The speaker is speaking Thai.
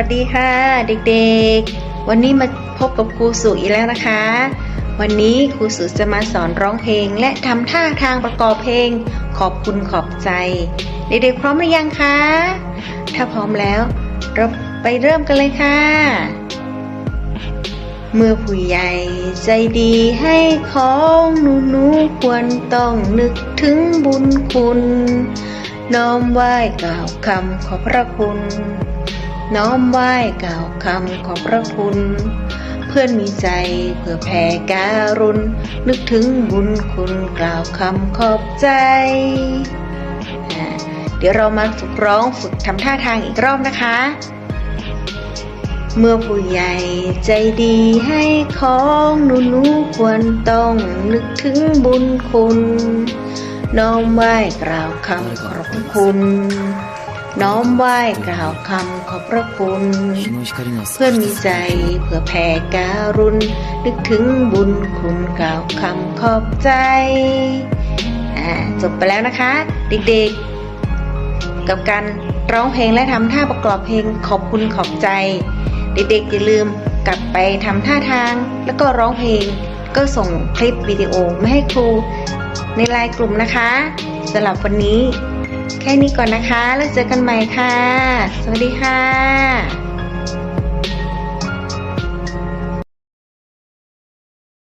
วัสดีค่ะเด็กๆ วันนี้มาพบกับครูสุอีกแล้วนะคะ วันนี้ครูสุจะมาสอนร้องเพลง และทำท่าทางประกอบเพลง ขอบคุณขอบใจ เด็กๆพร้อมหรือยังคะ ถ้าพร้อมแล้ว เราไปเริ่มกันเลยค่ะ เมื่อผู้ใหญ่ใจดีให้ของหนูหนูๆควรต้องนึกถึงบุญคุณ น้อมไหว้กล่าวคำขอบพระคุณ น้อมไหว้กล่าวคำขอบพระคุณ เพื่อนมีใจเพื่อแผ่การุณ นึกถึงบุญคุณกล่าวคำขอบใจ เดี๋ยวเรามาฝึกร้องฝึกทำท่าทางอีกรอบนะคะ เมื่อผู้ใหญ่ใจดีให้ของหนูหนูควรต้องนึกถึงบุญคุณ น้อมไหว้กล่าวคำขอบพระคุณ น้อมไหว้กล่าวคำขอบพระคุณ เพื่อมีใจเผื่อแผ่การุณ นึกถึงบุญคุณกล่าวคำขอบใจจบไปแล้วนะคะ เด็กๆ กับการร้องเพลงและทำท่าประกอบเพลงขอบคุณขอบใจ เด็กๆอย่าลืมกลับไปทำท่าทาง แล้วก็ร้องเพลงก็ส่งคลิปวิดีโอมาให้ครูในไลน์กลุ่มนะคะสำหรับวันนี้ แค่นี้ก่อนนะคะ แล้วเจอกันใหม่ค่ะ สวัสดีค่ะ